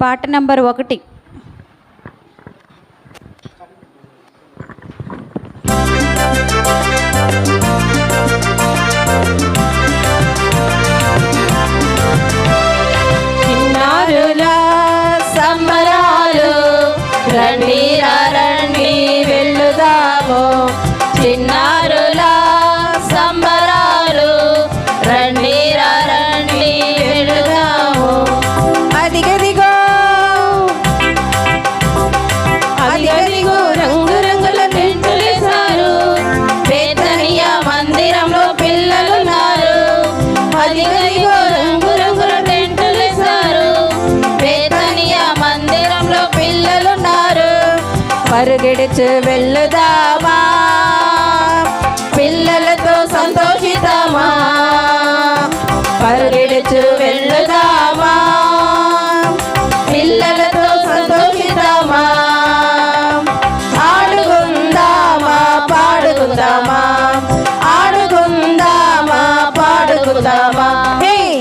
పాట నంబర్ ఒకటి. సమ్మరాలు రండి అదిగదిగో రంగు రంగుల టెంటులేశారు బేతనియా మందిరంలో పిల్లలున్నారు. పరుగెడుచు వెళ్ళుదామా? పిల్లలతో సంతోషితామా పరుగెడుచు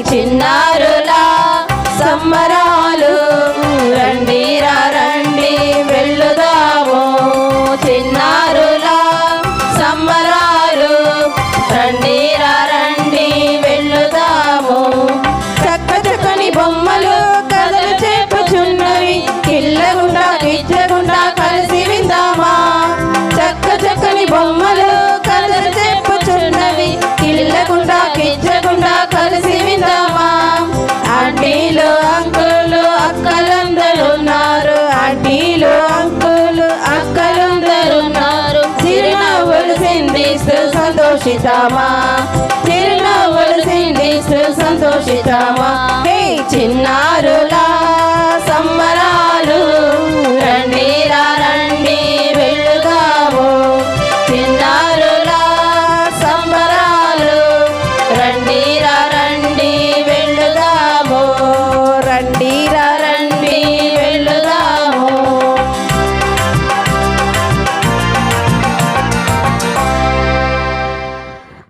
చిన్నారులా సమ్మరాలు రండి. సంతోషితామా? చిరునవ్వులు సంతోషితామా? చిన్నారులా